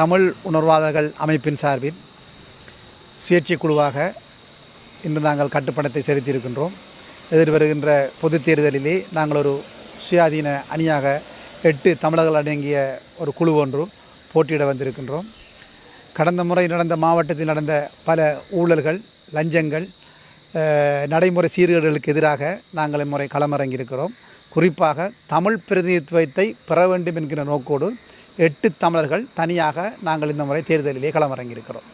தமிழ் உணர்வாளர்கள் அமைப்பின் சார்பில் சுயேட்சை குழுவாக இன்று நாங்கள் கட்டுப்பணத்தை செலுத்தியிருக்கின்றோம். எதிர்வருகின்ற பொதுத் தேர்தலிலே நாங்கள் ஒரு சுயாதீன அணியாக எட்டு தமிழர்கள் அடங்கிய ஒரு குழு ஒன்று போட்டியிட வந்திருக்கின்றோம். கடந்த முறை நடந்த மாவட்டத்தில் நடந்த பல ஊழல்கள் லஞ்சங்கள் நடைமுறை சீர்கேடுகளுக்கு எதிராக நாங்கள் இம்முறை களமிறங்கியிருக்கிறோம். குறிப்பாக தமிழ் பிரதிநிதித்துவத்தை பெற வேண்டும் என்கிற நோக்கோடு எட்டு தமிழர்கள் தனியாக நாங்கள் இந்த முறை தேர்தலிலே களமிறங்கியிருக்கிறோம்.